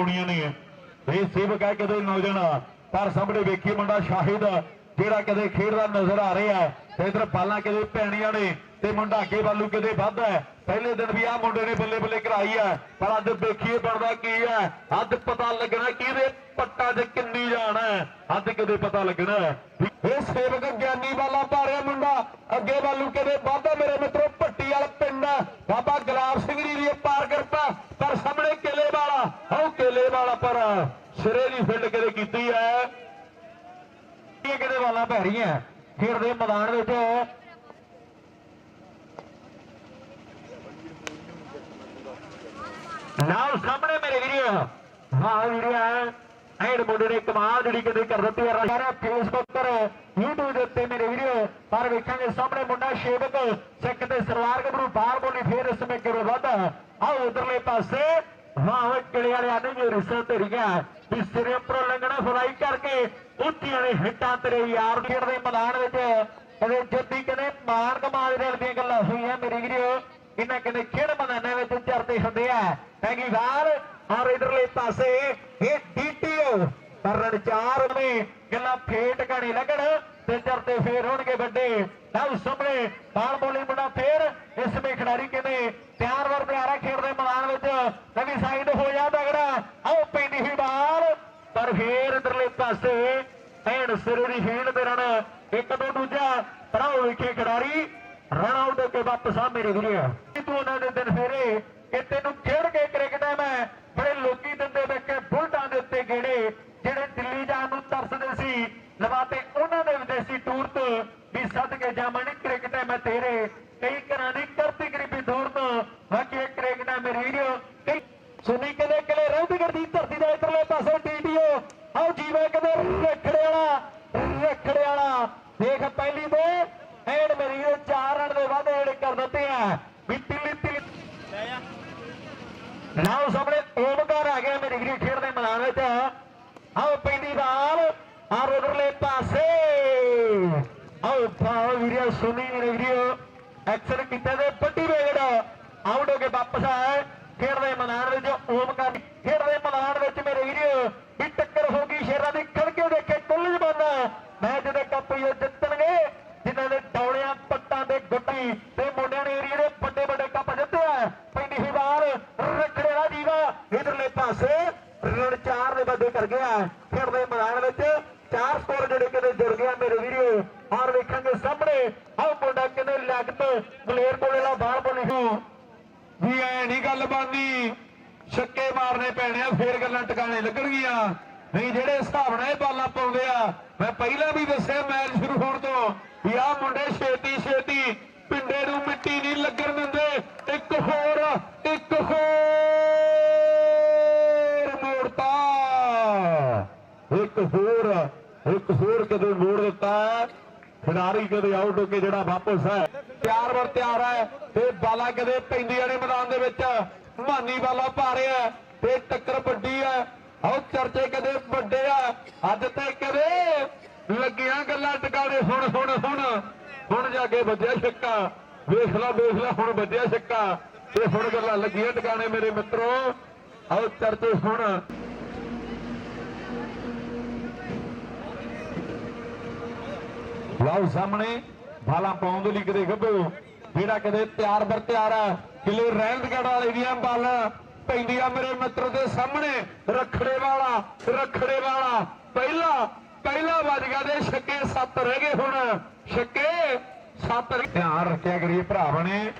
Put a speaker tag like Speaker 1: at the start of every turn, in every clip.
Speaker 1: ਹੋਣੀਆਂ ਨੇ। ਇਹ ਸੇਵਕ ਹੈ ਕਦੇ ਨੌਜਵਾਨ। ਪਰ ਸਾਹਮਣੇ ਵੇਖੀ ਮੁੰਡਾ ਸ਼ਾਹਿਦ, ਜਿਹੜਾ ਕਦੇ ਖੇਡਦਾ ਨਜ਼ਰ ਆ ਰਿਹਾ ਤੇ ਇਧਰ ਪਾਲਾਂ ਕਦੇ ਪੈਣੀਆਂ ਨੇ ਤੇ ਮੁੰਡਾ ਅੱਗੇ ਵੱਲੋਂ ਕਦੇ ਵੱਧਦਾ ਪਹਿਲੇ ਦਿਨ ਵੀ ਆ ਮੁੰਡੇ ਨੇ ਬੱਲੇ ਬੱਲੇ ਕਰਾਈ ਹੈ। ਪਰ ਅੱਜ ਵੇਖੀਏ ਬਣਦਾ ਕੀ ਹੈ। ਅੱਜ ਪਤਾ ਲੱਗਣਾ ਕਿਹਦੇ ਪੱਟਾਂ 'ਚ ਕਿੰਨੀ ਜਾਣ ਹੈ। ਅੱਜ ਕਦੇ ਪਤਾ ਲੱਗਣਾ ਇਹ ਸੇਵਕ ਗਿਆਨੀ ਵਾਲਾ ਭਾਰਿਆ ਮੁੰਡਾ ਅੱਗੇ ਵੱਲੋਂ ਕਦੇ ਵੱਧਦਾ ਮੇਰੇ ਮਿੱਤਰੋ, ਪੱਟੀ ਵਾਲਾ ਪਿੰਡ ਹੈ। ਬਾਬਾ ਗੁਲਾਬ ਸਿੰਘ ਜੀ ਦੀ ਪਾਰ ਕਿਰਪਾ ਪਰ ਉਹ ਕੇਲੇ ਵਾਲਾ ਸਿਰੇ ਦੀ ਫਿਲਡ ਕਦੇ ਕੀਤੀ ਹੈ ਇਹ ਕਿਹਦੇ ਵਾਲਾ ਪੈ ਰਹੀਆਂ। ਖੇਡ ਦੇ ਮੈਦਾਨ ਵਿੱਚ। ਨਾਲ ਸਾਹਮਣੇ ਮੇਰੇ ਵੀਡੀਓ ਹਾਂ ਵੀਡੀਓ ਐਡ ਮੁੰਡੇ ਨੇ ਕਮਾਲ ਜਿਹੜੀ ਕਦੇ ਕਰ ਦਿੱਤੀ ਹੈ ਸਾਰਾ ਫੇਸਬੁੱਕ ਪਰ YouTube ਦੇ ਉੱਤੇ ਮੇਰੇ ਵੀਡੀਓ ਪਰ ਵੇਖਾਂਗੇ ਸਾਹਮਣੇ ਮੁੰਡਾ ਸ਼ੇਵਕ, ਸਿੱਖ ਤੇ ਸਰਦਾਰ ਗੱਭਰੂ ਬਾਹਰ ਬੋਲੀ, ਫੇਰ ਇਸ ਸਮੇਂ ਕਿਵੇਂ ਵਾਧਾ ਆਓ ਉਧਰਲੇ ਪਾਸੇ। ਵਾਹ, ਓਏ ਕਿਲੇ ਵਾਲੇ ਆਨੇ ਉੱਪਰੋਂ ਲੰਘਣਾ ਫਲਾਈ ਕਰਕੇ ਉੱਚੀਆਂ ਨੇ ਹਿੱਟਾਂ ਤੇਰੇ ਯਾਰ ਖੇਡ ਦੇ ਮੈਦਾਨ ਵਿੱਚ। ਕਦੇ ਜੱਦੀ ਕਦੇ ਮਾਨ ਕਮਾਲ ਦੇ ਦੀਆਂ ਗੱਲਾਂ ਹੋਈਆਂ ਮੇਰੀ ਵੀਡੀਓ ਇਹਨਾਂ ਕਹਿੰਦੇ, ਖੇਡ ਮੈਦਾਨਾਂ ਵਿੱਚ ਚਰਦੇ ਹੁੰਦੇ ਆ। ਹੈਗੀ ਵਾਰ ਔਰ ਇਧਰਲੇ ਪਾਸੇ, ਇਹ ਡੀਟੀਓ ਕਰਨ ਚਾਰ ਨੇ ਗੱਲਾਂ ਫੇਟ ਕਣੀ ਲੱਗਣ। ਤੇ ਫੇਰ ਹੋਣਗੇ ਵੱਡੇ। ਲਓ ਸਾਹਮਣੇ, ਬਾਲ ਬੋਲੀ ਮੁੰਡਾ ਫੇਰ। ਇਸ ਵਿੱਚ ਖਿਡਾਰੀ ਕਹਿੰਦੇ ਤਿਆਰ ਵਰ ਤਿਆਰਾ ਖੇਡਦੇ ਮੈਦਾਨ ਵਿੱਚ। ਨਵੀਂ ਸਾਈਡ ਹੋ ਜਾ ਤਗੜਾ। ਆਓ ਪੈਂਦੀ ਹੀ ਬਾਲ। ਪਰ ਫੇਰ ਇਧਰਲੇ ਪਾਸੇ ਐਨ ਸਿਰੇ ਦੀ ਫੀਲਡ ਤੇ ਰਨ। ਇੱਕ ਦੋ ਦੂਜਾ ਪਰਾਓ ਵਿਖੇ ਖਿਡਾਰੀ। ਰਨ ਆਊਟ ਹੋ ਕੇ ਵਾਪਸ ਆ ਮੇਰੇ ਵੀਰੇ। ਤੂੰ ਉਹਨਾਂ ਦੇ ਦਿਨ ਫੇਰੇ। ਕਿ ਤੈਨੂੰ ਖੇਡ ਕੇ ਕ੍ਰਿਕਟ ਹੈ ਮੈਂ। ਬੜੇ ਲੋਕੀ ਦਿੰਦੇ ਵੇਖੇ ਬੁਲਟਾਂ ਦੇ ਉੱਤੇ ਗੇੜੇ। ਜਿਹੜੇ ਦਿੱਲੀ ਜਾਣ ਨੂੰ ਤਰਸਦੇ ਸੀ। ਲਵਾਤੇ ਉਹਨਾਂ ਦੇ ਵਿਦੇਸ਼ੀ ਟੂਰ ਤੋਂ ਵੀ ਸੱਦ ਕੇ ਜਾਵਾਂ ਕ੍ਰਿਕਟ ਮੈਂ ਤੇਰੇ ਕਈ ਘਰਾਂ ਦੀ ਕਰਤੀ ਗਰੀਬੀ ਦੂਰ ਤੋਂ। ਬਾਕੀ ਕ੍ਰਿਕਟ ਮੇਰੀ ਵੀਡੀਓ ਸੁਣੀ ਕਦੇ ਕਲੇ ਰੌਂਦਗੜ ਦੀ ਧਰਤੀ ਦੇ ਇਧਰਲੇ ਪਾਸੇ ਟੀਟੀਓ ਆਓ ਜੀਵੇ ਕਦੇ ਰਖੜੇ ਵਾਲਾ ਰਖੜੇ ਵਾਲਾ। ਦੇਖ ਪਹਿਲੀ ਦੇ। ਐਡ ਮੇਰੀ ਵੀਡੀਓ ਚਾਰ ਰਨ ਦੇ ਵਾਧੇ ਜਿਹੜੇ ਕਰ ਦਿੱਤੇ ਆ। ਵੀ ਤਿੱਲੀ ਤਿੱਲੀ ਨਾਓ ਸਾਹਮਣੇ, ਓਮਕਾਰ ਆ ਗਿਆ, ਮੇਰੀ ਵੀਡੀਓ ਖੇਡਦੇ ਮੈਦਾਨ ਵਿੱਚ। ਆਓ ਪੈਂਦੀ ਬਾਲ ਆਰ ਉਧਰਲੇ ਪਾਸੇ। ਆਓ ਪਾਓ ਵੀਡੀਓ ਸੁਣੀ ਮੇਰੀ ਵੀਡੀਓ ਐਕਸ਼ਨ ਕੀਤਾ ਤੇ ਪੱਟੀ ਵੇਗੜ ਆਊਟ ਹੋ ਕੇ ਵਾਪਸ ਆਇਆ ਖੇਡਦੇ ਮੈਦਾਨ ਵਿੱਚ ਓਮਕਾਰ ਖੇਡਦੇ ਮੈਦਾਨ ਵਿੱਚ ਮੇਰੇ ਵੀਡੀਓ ਵੀ ਟੱਕਰ ਹੋ ਗਈ, ਸ਼ੇਰਾਂ ਦੀ ਖੜਕੇ ਦੇਖੇ ਕੁੱਲ ਜਮਾਨਾ ਮੈਚ ਦੇ
Speaker 2: ਸਕੋਰ ਜਿਹੜੇ ਕਿਤੇ ਜੁੜ ਗਿਆ ਮੇਰੇ ਵੀਰੋ ਔਰ ਵੇਖਾਂਗੇ ਸਾਹਮਣੇ ਆਹ ਮੁੰਡਾ ਕਿਤੇ ਲੱਗਤ ਗਲੇਰ ਕੋਲੇ ਦਾ ਬਾਲ ਬਣੀ ਹੋ ਵੀ ਐ ਨਹੀਂ ਗੱਲ ਬਣਦੀ ਛੱਕੇ ਮਾਰਨੇ ਪੈਣੇ ਆ ਫੇਰ ਗੱਲਾਂ ਟਿਕਾਣੇ ਲੱਗਣਗੀਆਂ। ਨਹੀਂ, ਜਿਹੜੇ ਹਿਸਾਬ ਇਹ ਬਾਲਾਂ ਪਾਉਂਦੇ ਆ, ਮੈਂ ਪਹਿਲਾਂ ਵੀ ਦੱਸਿਆ, ਮੈਚ ਸ਼ੁਰੂ ਹੋਣ ਤੋਂ ਵੀ ਆਹ ਮੁੰਡੇ ਛੇਤੀ ਛੇਤੀ ਪਿੰਡੇ ਨੂੰ ਮਿੱਟੀ ਨਹੀਂ ਲੱਗਣ ਦਿੰਦੇ। ਇੱਕ ਹੋਰ ਇੱਕ ਹੋਰ ਮੋੜਤਾ ਇੱਕ ਹੋਰ ਇੱਕ ਹੋਰ ਕਦੇ ਮੋੜ ਦਿੱਤਾ। ਖਿਡਾਰੀ ਕਦੇ ਆਊਟ ਹੋ ਕੇ ਜਿਹੜਾ ਵਾਪਸ ਹੈ। ਤਿਆਰ ਵਰ ਤਿਆਰ ਹੈ ਤੇ ਬਾਲਾ ਕਦੇ ਪੈਂਦੀਆਂ ਨੇ ਮੈਦਾਨ ਦੇ ਵਿੱਚ। ਮਾਨੀ ਬਾਲਾ ਪਾ ਰਿਹਾ ਤੇ ਟੱਕਰ ਵੱਡੀ ਹੈ ਆਹ ਚਰਚੇ ਕਦੇ ਵੱਡੇ ਆ। ਅੱਜ ਤੇ ਕਦੇ ਲੱਗੀਆਂ ਗੱਲਾਂ ਟਿਕਾਣੇ। ਹੁਣ ਹੁਣ ਹੁਣ ਹੁਣ ਜਾ ਕੇ ਵੱਜਿਆ ਛੱਕਾ। ਵੇਖ ਲੈ ਵੇਖ ਲੈ, ਹੁਣ ਵੱਜਿਆ ਛੱਕਾ। ਤੇ ਹੁਣ ਗੱਲਾਂ ਲੱਗੀਆਂ ਟਿਕਾਣੇ ਮੇਰੇ ਮਿੱਤਰੋ। ਆਓ ਚਰਚੇ ਹੁਣ। ਲਓ ਸਾਹਮਣੇ, ਬਾਲਾਂ ਪਾਉਣ ਦੇ ਲਈ ਕਦੇ ਗੱਭੂ ਜਿਹੜਾ ਕਦੇ ਤਿਆਰ ਬਰ ਤਿਆਰ ਆ, ਕਿਲੇ ਰਹਿੰਦਗੜ ਵਾਲੇ ਦੀਆਂ ਬਾਲਾਂ। ਪੈਂਦੀ ਆ ਮੇਰੇ ਮਿੱਤਰ ਦੇ ਸਾਹਮਣੇ। ਰਖੜੇ ਵਾਲਾ ਰਖੜੇ ਵਾਲਾ। ਪਹਿਲਾ ਪਹਿਲਾ ਵੱਜ ਗਿਆ ਦੇ ਛੱਕੇ ਸੱਤ ਰਹਿ ਗਏ ਹੁਣ। ਛੱਕੇ ਸੱਤ ਧਿਆਨ ਰੱਖਿਆ ਕਰੀਏ ਭਰਾਵਾਂ ਨੇ।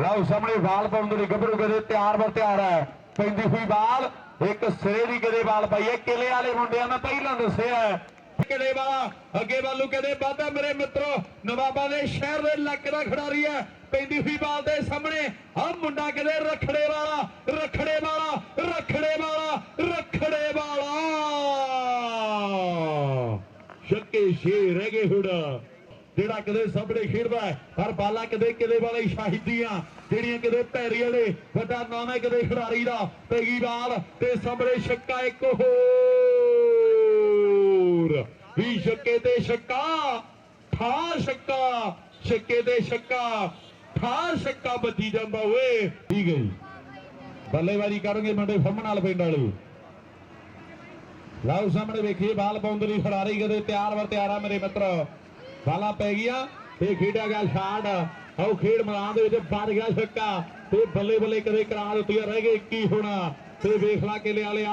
Speaker 2: ਲਓ ਸਾਹਮਣੇ ਬਾਲ ਪਾਉਣ ਦੇ ਲਈ ਗੱਭਰੂ ਕਦੇ ਤਿਆਰ ਬਰ ਤਿਆਰ ਹੈ। ਪੈਂਦੀ ਹੋਈ ਬਾਲ ਇੱਕ ਸਿਰੇ ਦੀ ਕਦੇ ਬਾਲ ਪਾਈ ਹੈ। ਕਿਲੇ ਵਾਲੇ ਮੁੰਡਿਆਂ ਨੇ ਪਹਿਲਾਂ ਦੱਸਿਆ ਹੈ। ਕਿਲੇ ਵਾਲਾ, ਅੱਗੇ ਵੱਲੋਂ ਕਦੇ ਵਾਧਾ ਮੇਰੇ ਮਿੱਤਰੋ, ਨਵਾਬਾਂ ਦੇ ਸ਼ਹਿਰ ਦੇ ਲੱਕ ਦਾ ਖਿਡਾਰੀ ਹੈ। ਪੈਂਦੀ ਹੋਈ ਬਾਲ ਦੇ ਸਾਹਮਣੇ। ਆ ਮੁੰਡਾ ਕਦੇ ਰਖੜੇ ਵਾਲਾ ਰਖੜੇ ਵਾਲਾ ਰਖੜੇ ਵਾਲਾ ਰਖੜੇ ਵਾਲਾ। ਛੱਕੇ ਛੇ ਰਹਿ ਗਏ ਹੁਣ। ਜਿਹੜਾ ਕਦੇ ਸਾਹਮਣੇ ਖੇਡਦਾ ਪਰ ਬਾਲਾ ਕਦੇ ਕਿਲੇ ਵਾਲੇ ਸ਼ਾਹਿਦੀਆਂ ਜਿਹੜੀਆਂ ਕਦੇ ਪੈਰੀ ਵਾਲੇ, ਵੱਡਾ ਨਾਮ ਹੈ ਕਦੇ ਖਿਡਾਰੀ ਦਾ। ਪੈਗੀ ਬਾਲ ਤੇ ਸਾਹਮਣੇ ਛੱਕਾ ਇੱਕ ਹੋਰ। ਵੀ ਛੱਕੇ ਤੇ ਛੱਕਾ ਠਾ ਛੱਕਾ, ਛੱਕੇ ਤੇ ਛੱਕਾ ਠਾ ਛੱਕਾ ਵੱਜੀ ਜਾਂਦਾ ਓਏ। ਠੀਕ ਹੈ ਬੱਲੇਬਾਜ਼ੀ ਕਰਨਗੇ ਮੁੰਡੇ ਫੰਮ ਨਾਲ ਪਿੰਡ ਵਾਲੇ। ਲਾਓ ਸਾਹਮਣੇ ਵੇਖੀਏ, ਬਾਲ ਪਾਉਂਦੇ ਲਈ ਕਦੇ ਤਿਆਰ ਵਰ ਤਿਆਰ ਮੇਰੇ ਮਿੱਤਰ। ਬਾਲਾਂ ਪੈ ਗਿਆ ਤੇ ਖੇਡਿਆ ਗਿਆ ਸ਼ਾਟ ਆਓ ਖੇਡ ਮੈਦਾਨ ਦੇ ਵਿੱਚ ਵੱਜ ਗਿਆ ਛੱਕਾ ਤੇ ਬੱਲੇ ਬੱਲੇ ਕਦੇ ਕਰਾ ਦਿੱਤੀਆਂ ਰਹਿ ਗਏ 21 ਹੋਣਾ। ਤੇ ਵੇਖ ਲਾ ਕੇ ਲਿਆ ਲਿਆ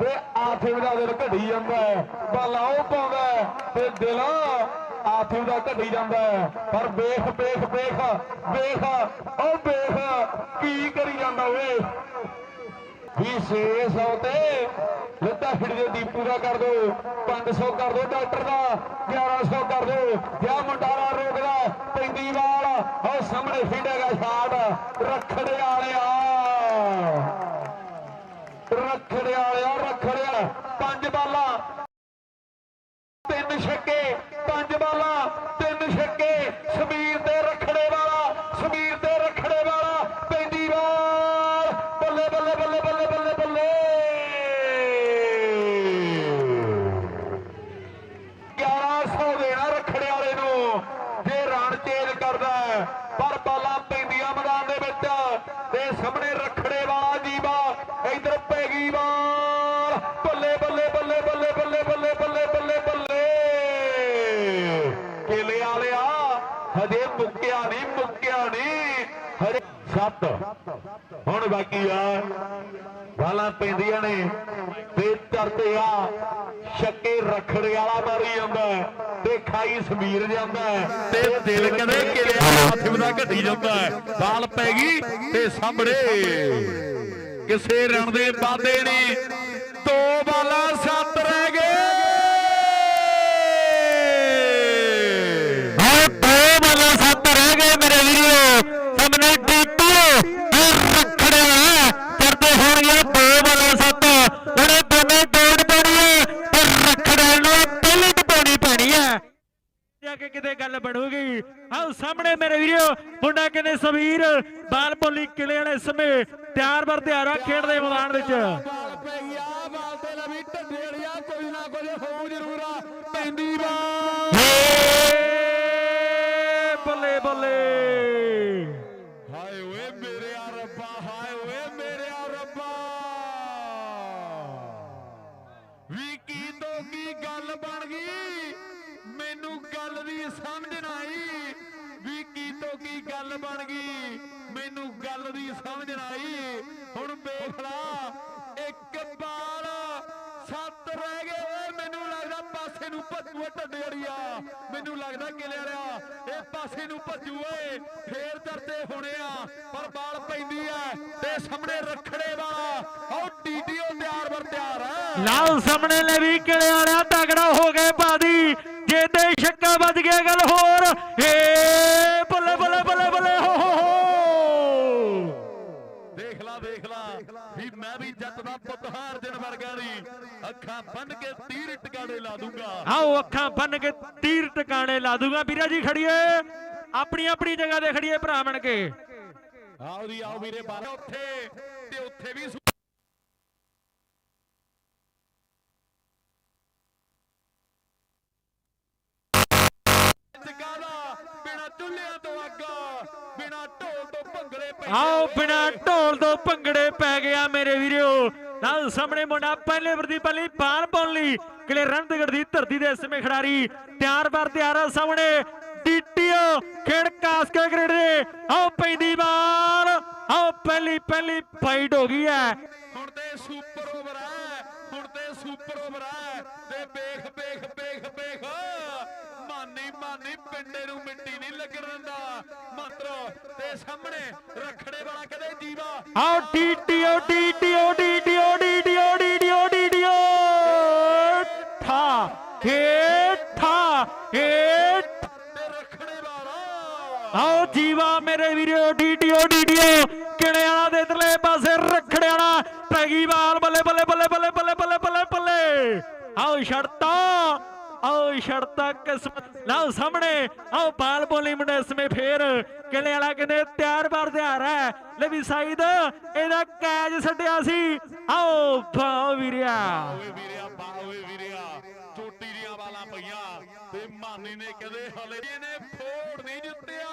Speaker 2: ਤੇ ਆਥਿਮ ਦਾ ਦਿਲ ਘੜੀ ਜਾਂਦਾ। ਬਾਲਾ ਉਹ ਪਾਉਂਦਾ ਤੇ ਦਿਲ ਆਥਿਮ ਦਾ ਘੜੀ ਜਾਂਦਾ ਪਰ ਵੇਖ ਵੇਖ ਵੇਖ ਵੇਖ, ਉਹ ਵੇਖ, ਕੀ ਕਰੀ ਜਾਂਦਾ ਓਏ। ਵੀ 600 ਤੇ ਲੱਤਾ ਫਿੜ ਦੇ ਦੀਪੂ ਦਾ ਕਰ ਦੋ 500 ਕਰ ਦੋ ਡਾਕਟਰ ਦਾ 1100 ਕਰ ਦੋ। ਜਾਂ ਮੁੰਡਾਰਾ ਰੋਕਦਾ, ਪੈਂਦੀ ਵਾਲ, ਉਹ ਸਾਹਮਣੇ ਫਿੰਡੇਗਾ ਸ਼ਾਟ, ਰਖੜੇ ਵਾਲਿਆ ਰਖੜੇ ਵਾਲਿਆ ਰਖੜਿਆ ਪੰਜ ਬਾਲਾਂ ਤਿੰਨ ਛੱਕੇ ਪੰਜ ਬਾਲਾਂ ਤਿੰਨ ਛੱਕੇ ਸਮੀਰ ਤੇ ਰਖੜੇ ਵਾਲਾ ਸਮੀਰ ਤੇ ਰਖੜੇ ਵਾਲਾ ਪੈਂਦੀ ਬਾਲ ਬੱਲੇ ਬੱਲੇ ਬੱਲੇ ਬੱਲੇ ਬੱਲੇ ਬੱਲੇ 1100 ਦੇਣਾ ਰਖੜੇ ਵਾਲੇ ਨੂੰ ਜੇ ਰਨ ਚੇਂਜ ਕਰਦਾ ਹੈ। ਪਰ ਬਾਲਾਂ ਪੈਂਦੀਆਂ ਮੈਦਾਨ ਦੇ ਵਿੱਚ ਤੇ ਸਾਹਮਣੇ ਰਖੜੇ ਵਾਲਾ ਜੀਵਾ ਇਧਰ ਪੈ ਗਈ ਬਾਲ ਬੱਲੇ ਬੱਲੇ ਬੱਲੇ ਬੱਲੇ ਬੱਲੇ ਬੱਲੇ ਬੱਲੇ ਬੱਲੇ ਬੱਲੇ। ਕੇਲੇ ਵਾਲਿਆ ਹਜੇ ਮੁੱਕਿਆ ਨਹੀਂ ਮੁੱਕਿਆ ਨਹੀਂ ਹਜੇ ਸੱਤ। ਹੁਣ ਬਾਕੀ ਆ ਬਾਲਾਂ ਪੈਂਦੀਆਂ ਨੇ। ਤੇ ਤਰਤੇ ਆ ਛੱਕੇ ਰਖੜੇ ਵਾਲਾ ਮਾਰੀ ਜਾਂਦਾ ਤੇ ਖਾਈ ਸਮੀਰ ਜਾਂਦਾ ਹੈ,
Speaker 1: ਤੇ ਦਿਲ ਕਦੇ ਕਿਲਿਆ ਹਾਥਿਮ ਦਾ ਘਟੀ ਜਾਂਦਾ ਬਾਲ ਪੈ ਗਈ ਤੇ ਸਾਹਮਣੇ ਕਿਸੇ ਰਣ ਦੇ ਵਾਦੇ ਨੇ ਦੋ ਬਾਲਾਂ ਸੱਤ ਰਹਿ ਗਏ ਹਾਂ ਦੋ ਬਾਲਾਂ ਸੱਤ ਰਹਿ ਗਏ ਮੇਰੇ ਵੀਰੋ ਸਾਹਮਣੇ ਡੀਪੂ ਰੱਖੜਿਆ ਕਰਦੇ ਹੋਣਗੇ ਦੋ ਬਾਲਾਂ ਸੱਤ ਉਹਨੇ ਦੋਨੇ ਦੌੜ ਪਾਉਣੀ ਹੈ ਤੇ ਰੱਖੜੇ ਨੂੰ ਪਹਿਲੇ ਤੇ ਪਾਉਣੀ ਪੈਣੀ ਹੈ ਜਾ ਕੇ ਕਿਤੇ ਗੱਲ ਬਣੂਗੀ ਆਓ ਸਾਹਮਣੇ ਮੇਰੇ ਵੀਰੋ ਮੁੰਡਾ ਕਹਿੰਦੇ ਸਮੀਰ ਬਾਲ ਬੋਲੀ ਕਿਲੇ ਵਾਲੇ ਸਮੇਂ ਤਿਆਰ ਬਰ ਤਿਆਰਾ ਖੇਡ ਦੇ ਮੈਦਾਨ ਵਿੱਚ
Speaker 2: ਬਾਲ ਪੈ ਗਿਆ ਬਾਲ ਤੇ ਲਵੀ ਢੱਡੇ ਵਾਲਿਆ ਕੋਈ ਨਾ ਕੋਈ ਹੋਊ ਜ਼ਰੂਰ ਆ। ਪੈਂਦੀ ਬਾਲ। ਲਾ ਇੱਕ ਬਾਲ ਮੈਨੂੰ ਲੱਗਦਾ ਕਿਲੇ ਵਾਲਿਆ। ਇਹ ਪਾਸੇ ਨੂੰ ਭੱਜੂ ਓਏ। ਫੇਰ ਚਰਚੇ ਹੋਣੇ ਆ। ਪਰ ਬਾਲ ਪੈਂਦੀ ਐ। ਤੇ ਸਾਹਮਣੇ ਰਖੜੇ ਵਾਲਾ। ਆਓ ਡੀਡੀਓ ਤਿਆਰ ਬਰ ਤਿਆਰ ਐ।
Speaker 1: ਲਾਲ ਸਾਹਮਣੇ ਲੈ ਵੀ ਕਿਲੇ ਵਾਲਿਆ। ਤਗੜਾ ਹੋ ਗਏ ਬਾਦੀ। ਜੇ ਤੇ ਛੱਕਾ ਵੱਜ ਗਿਆ ਗੱਲ ਹੋਰ। ਏ ਬੱਲੇ ਬੱਲੇ ਬੱਲੇ
Speaker 2: ਦਾ ਪੁੱਤ ਹਾਰ ਦਿਨ ਵਰਗਾ ਨਹੀਂ। ਅੱਖਾਂ ਬੰਨ ਕੇ ਤੀਰ ਟਿਕਾਣੇ ਲਾ ਦੂੰਗਾ।
Speaker 1: ਆਓ ਅੱਖਾਂ ਬੰਨ ਕੇ ਤੀਰ ਟਿਕਾਣੇ ਲਾ ਦੂੰਗਾ। ਵੀਰਾ ਜੀ ਖੜੀਏ। ਆਪਣੀ ਆਪਣੀ ਜਗ੍ਹਾ ਤੇ ਖੜੀਏ ਭਰਾ ਬਣ ਕੇ।
Speaker 2: ਆਓ ਜੀ ਆਓ ਵੀਰੇ ਬਾਹਰ ਉੱਥੇ। ਤੇ ਉੱਥੇ ਵੀ ਸੁ- ਜਗਾਲਾ ਬਿਨਾ ਚੁੱਲ੍ਹਿਆਂ ਤੋਂ ਅੱਗ ਬਿਨਾ ਢੋਲ ਤੋਂ ਭੰਗੜੇ ਪੈਂਦੇ
Speaker 1: ਆਓ ਬਿਨਾ ਢੋਲ ਤੋਂ ਭੰਗੜੇ ਪੈ ਗਿਆ ਮੇਰੇ ਵੀਰੋ। ਨਾਲ ਸਾਹਮਣੇ ਮੁੰਡਾ ਪਹਿਲੇ ਵਰਦੀ ਪਹਿਲੀ ਬਾਲ ਪਾਉਣ ਲਈ ਕਿਲੇ ਰਣਦਗੜ ਦੀ ਧਰਤੀ ਦੇ ਸਮੇਂ ਖਿਡਾਰੀ ਤਿਆਰ ਬਰ ਤਿਆਰ ਆ ਸਾਹਮਣੇ। ਡੀਟੀਓ ਖੇਡ ਕਾਸ ਕੇ ਗ੍ਰੇਡ ਦੇ। ਆਓ ਪੈਂਦੀ ਬਾਲ। ਆਓ ਪਹਿਲੀ ਪਹਿਲੀ ਫਾਈਟ ਹੋ ਗਈ ਹੈ।
Speaker 2: ਹੁਣ ਤੇ ਸੁਪਰ ਓਵਰ ਹੈ। ਹੁਣ ਤੇ ਸੁਪਰ ਓਵਰ ਹੈ। ਤੇ ਵੇਖ ਵੇਖ ਦੇ ਸਾਹਮਣੇ ਰਖੜੇ ਵਾਲਾ ਕਦੇ ਦੀਵਾ
Speaker 1: ਆਓ ਟੀਟੀਓ ਟੀਟੀਓ ਟੀਟੀਓ ਟੀਟੀਓ ਟੀਟੀਓ ਟੀਟੀਓ ਠਾ ਹੇ ਠਾ
Speaker 2: ਹੇ ਰਖੜੇ ਵਾਲਾ।
Speaker 1: ਆਓ ਜੀਵਾ ਮੇਰੇ ਵੀਰੋ ਟੀਟੀਓ ਓ ਕਿਣੇ ਵਾਲਾ ਦੇ ਇਧਰਲੇ ਪਾਸੇ ਰਖੜੇ ਵਾਲਾ। ਟੈਗੀ ਵਾਲ ਬੱਲੇ ਬੱਲੇ ਬੱਲੇ ਬੱਲੇ ਬੱਲੇ ਬੱਲੇ ਬੱਲੇ ਆਓ ਛੜਤਾ ਆਓ ਛੜਤਾ ਕਿਸਮਤ ਲਾਓ ਸਾਹਮਣੇ। ਆਓ ਬਾਲ ਬੋਲੀ ਮੁੰਡੇ ਸਮੇਂ ਫੇਰ। ਕਿਲੇ ਵਾਲਾ ਕਹਿੰਦੇ ਤਿਆਰ ਬਾਰ ਤਿਆਰ ਹੈ। ਲੈ ਵੀ ਸਾਈਦ ਇਹਦਾ ਕੈਚ ਛੱਡਿਆ ਸੀ। ਆਓ ਭਾਓ ਵੀਰਿਆ।
Speaker 2: ਓਏ ਵੀਰਿਆ ਬਾ ਓਏ ਵੀਰਿਆ। ਚੋਟੀ ਦੀਆਂ ਵਾਲਾਂ ਪਈਆਂ। ਤੇ ਮਾਨੀ ਨੇ ਕਦੇ ਹਲੇ ਇਹਨੇ ਫੋੜ ਨਹੀਂ ਜਿੱਤਿਆ।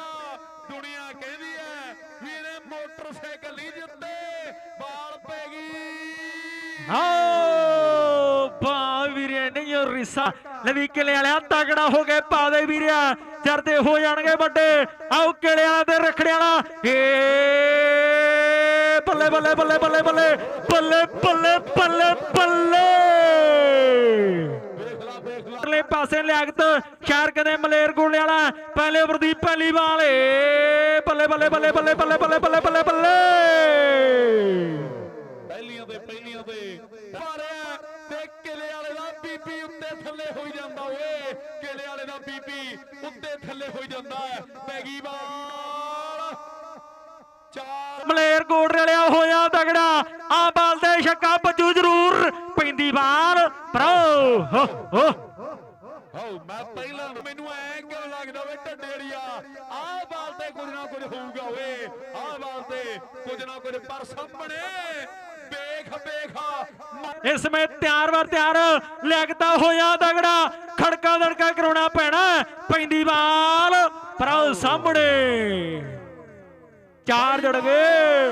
Speaker 2: ਦੁਨੀਆ ਕਹਿੰਦੀ ਐ ਵੀ ਇਹਨੇ ਮੋਟਰਸਾਈਕਲ ਨਹੀਂ ਜਿੱਤੇ। ਬਾਲ ਪੈ ਗਈ।
Speaker 1: ਆਓ ਬਾ ਵੀਰੇ ਨਹੀਂ ਰਿਸਾ ਲਵੀ ਕਿਲੇ ਵਾਲਿਆ ਤਗੜਾ ਹੋ ਕੇ ਪਾ ਦੇ ਵੀਰਿਆ ਚਰਦੇ ਹੋ ਜਾਣਗੇ ਵੱਡੇ ਆਓ ਕਿਲੇ ਵਾਲਾ ਤੇ ਰਖੜੇ ਵਾਲਾ ਏ ਬੱਲੇ ਬੱਲੇ ਬੱਲੇ ਬੱਲੇ ਬੱਲੇ ਬੱਲੇ ਬੱਲੇ ਬੱਲੇ ਬੱਲੇ ਅਗਲੇ ਪਾਸੇ ਲਿਆਗਤ ਸ਼ਹਿਰ ਕਦੇ ਮਲੇਰ ਗੋਲੇ ਵਾਲਾ ਪਹਿਲੇ ਓਵਰ ਦੀ ਪਹਿਲੀ ਬਾਲ ਏ ਬੱਲੇ ਬੱਲੇ ਬੱਲੇ ਬੱਲੇ ਬੱਲੇ ਬੱਲੇ ਬੱਲੇ ਬੱਲੇ
Speaker 2: ਹੋ
Speaker 1: ਹੋ ਹੋ
Speaker 2: ਮੈਂ ਪਹਿਲਾਂ ਮੈਨੂੰ ਐ ਕਿਉਂ ਲੱਗਦਾ ਵੇ ਢੱਡੇੜੀਆ ਆਹ ਬਾਲ ਤੇ ਕੁਝ ਨਾ ਕੁਝ ਹੋਊਗਾ ਓਏ। ਆਹ ਬਾਲ ਤੇ ਕੁਝ ਨਾ ਕੁਝ ਪਰ ਸਾਹਮਣੇ। ਵੇਖ ਵੇਖ
Speaker 1: ਇਸ ਸਮੇਂ ਤਿਆਰ ਵਰ ਤਿਆਰ। ਲਿਆਕਤਾ ਹੋਇਆ ਤਗੜਾ। ਖੜਕਾ ਦੜਕਾ ਕਰਾਉਣਾ ਪੈਣਾ। ਪੈਂਦੀ ਬਾਲ ਪ੍ਰੋ ਸਾਹਮਣੇ। ਚਾਰ ਜੜ ਗਏ।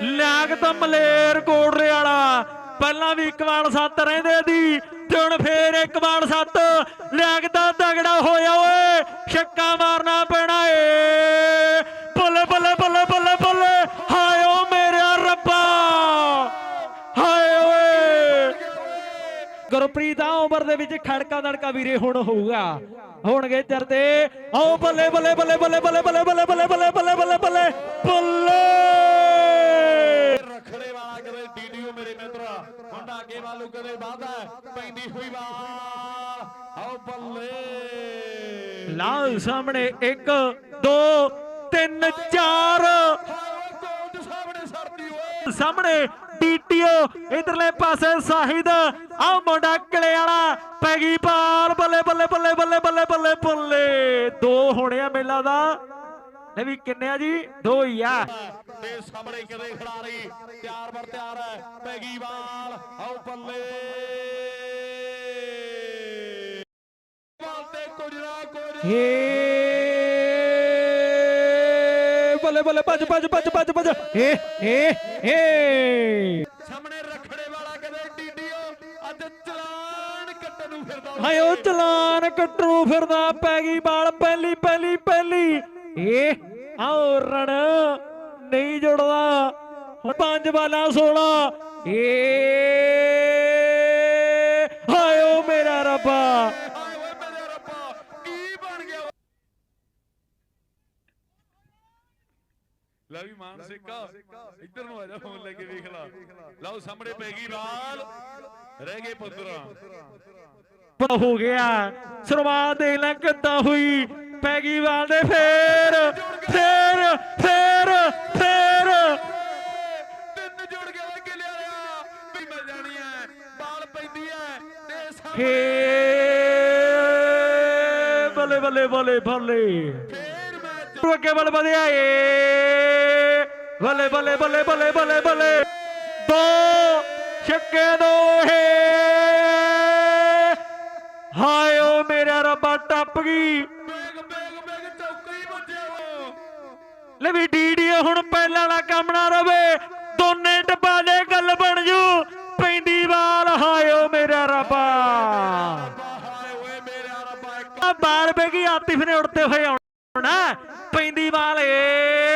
Speaker 2: ਸਾਹਮਣੇ
Speaker 1: ਲਿਆਕਤ ਮਲੇਰ ਕੋਟਰੇ ਵਾਲਾ ਪਹਿਲਾਂ ਵੀ ਇੱਕ ਵਾਰ ਸੱਤ ਰਹਿੰਦੇ ਦੀ ਤੇ ਹੁਣ ਫੇਰ ਇੱਕ ਵਾਰ ਸੱਤ ਲਿਆਕਤ ਤਗੜਾ ਹੋਇਆ ਓਏ ਛੱਕਾ ਮਾਰਨਾ ਪੈਣਾ ਏ ਬੱਲੇ ਬੱਲੇ ਬੱਲੇ ਬੱਲੇ ਬੱਲੇ ਹਾਏ ਓ ਰੱਬਾ ਹਾਏ ਓਏ ਗੁਰਪ੍ਰੀਤ ਆ ਉਮਰ ਦੇ ਵਿੱਚ ਖੜਕਾ ਦੜਕਾ ਵੀਰੇ ਹੁਣ ਹੋਊਗਾ ਹੋਣਗੇ ਚਰਦੇ ਆਓ ਬੱਲੇ ਬੱਲੇ ਬੱਲੇ ਬੱਲੇ ਬੱਲੇ ਬੱਲੇ ਬੱਲੇ ਬੱਲੇ ਬੱਲੇ ਬੱਲੇ ਬੱਲੇ ਬੱਲੇ ਬੱਲੇ
Speaker 2: ਰਖੜੇ ਵਾਲਾ ਕਦੇ ਡੀਡੀਓ ਮੇਰੇ ਮਿੱਤਰਾ ਮੁੰਡਾ ਅੱਗੇ ਵਾਲੂ ਕਦੇ ਵਾਦਾ ਪੈਂਦੀ ਹੋਈ ਬਾਲ ਆਓ ਬੱਲੇ।
Speaker 1: ਲਾਲ ਸਾਹਮਣੇ 1 2 3 4
Speaker 2: ਹਾਏ ਕੋਟ ਸਾਹਮਣੇ ਸਰਦੀ ਓਏ।
Speaker 1: ਸਾਹਮਣੇ ਡੀਟੀਓ ਇਧਰਲੇ ਪਾਸੇ ਸਾਹਿਦ। ਆਹ ਮੁੰਡਾ ਕਿਲੇ ਵਾਲਾ ਪੈ ਗਈ ਬਾਲ ਬੱਲੇ ਬੱਲੇ ਬੱਲੇ ਬੱਲੇ ਬੱਲੇ ਬੱਲੇ ਬੱਲੇ। ਦੋ ਹੋਣੇ ਆ ਮੇਲਾ ਦਾ। ਲੈ ਵੀ ਕਿੰਨੇ ਆ ਜੀ? ਦੋ ਹੀ ਆ।
Speaker 2: ਤੇ ਸਾਹਮਣੇ ਕਦੇ ਖਿਡਾਰੀ ਤਿਆਰ ਬਰ ਤਿਆਰ ਹੈ। ਪੈਗੀ ਬਾਲ ਆਓ ਬੱਲੇ ਬਾਲ ਤੇ ਕੁਝ ਨਾ ਕੁਝ।
Speaker 1: ਏ ਬੱਲੇ ਬੱਲੇ ਭੱਜ ਭੱਜ ਭੱਜ ਭੱਜ ਭੱਜ। ਏ ਏ ਏ
Speaker 2: ਸਾਹਮਣੇ ਰਖੜੇ ਵਾਲਾ ਕਦੇ ਡੀਡੀਓ ਅੱਜ ਚਲਾਨ ਕੱਟਣ ਨੂੰ ਫਿਰਦਾ
Speaker 1: ਹਾਏ ਉਹ ਚਲਾਨ ਕੱਟੂ ਫਿਰਦਾ ਪੈ ਗਈ ਬਾਲ ਪਹਿਲੀ ਪਹਿਲੀ ਪਹਿਲੀ। ਏ ਆਓ ਰਣ। ਨਹੀਂ ਜੁੜਦਾ। ਹੁਣ ਪੰਜ ਬਾਲਾਂ 16 ਏ ਹਾਇਓ ਮੇਰਾ ਰੱਬਾ?
Speaker 2: ਲੈ ਵੀ ਮਾਨ ਸਿੱਕਾ। ਇੱਧਰ ਨੂੰ ਆ ਜਾ ਫੋਨ ਲੈ ਕੇ ਵੇਖ ਲਾ। ਲਓ ਸਾਹਮਣੇ ਪੈ ਗਈ ਬਾਲ ਰਹਿ ਗਏ 15
Speaker 1: ਪਤਾ ਹੋ ਗਿਆ। ਸ਼ੁਰੂਆਤ ਦੇਖ ਲੈ ਕਿੱਦਾਂ ਹੋਈ। ਪੈ ਗਈ ਦੇ ਫੇਰ। ਫੇਰ ਫੇਰ। ਹੇ ਬੱਲੇ ਬੱਲੇ ਬੱਲੇ ਬੱਲੇ।
Speaker 2: ਫੇਰ
Speaker 1: ਤੂੰ ਅੱਗੇ ਵੱਲ ਵਧਿਆ ਏ। ਬੱਲੇ ਬੱਲੇ ਬੱਲੇ ਬੱਲੇ ਬੱਲੇ ਬੱਲੇ। ਦੋ ਛੱਕੇ ਦੋ ਹੇ ਹਾਇਓ ਮੇਰਾ ਰੱਬਾ ਟੱਪ ਗਈ।
Speaker 2: ਬੈਗ ਬੈਗ ਬੈਗ ਚੌਕਾ ਓ
Speaker 1: ਲੈ ਵੀ ਡੀਡੀਏ ਹੁਣ ਪਹਿਲਾਂ ਵਾਲਾ ਕੰਮ ਨਾ ਰਵੇ। ਆ ਬਾਲ ਉੜਤੇ ਹੋਏ ਆਉਣਾ ਪੈਂਦੀ ਵਾਲੇ।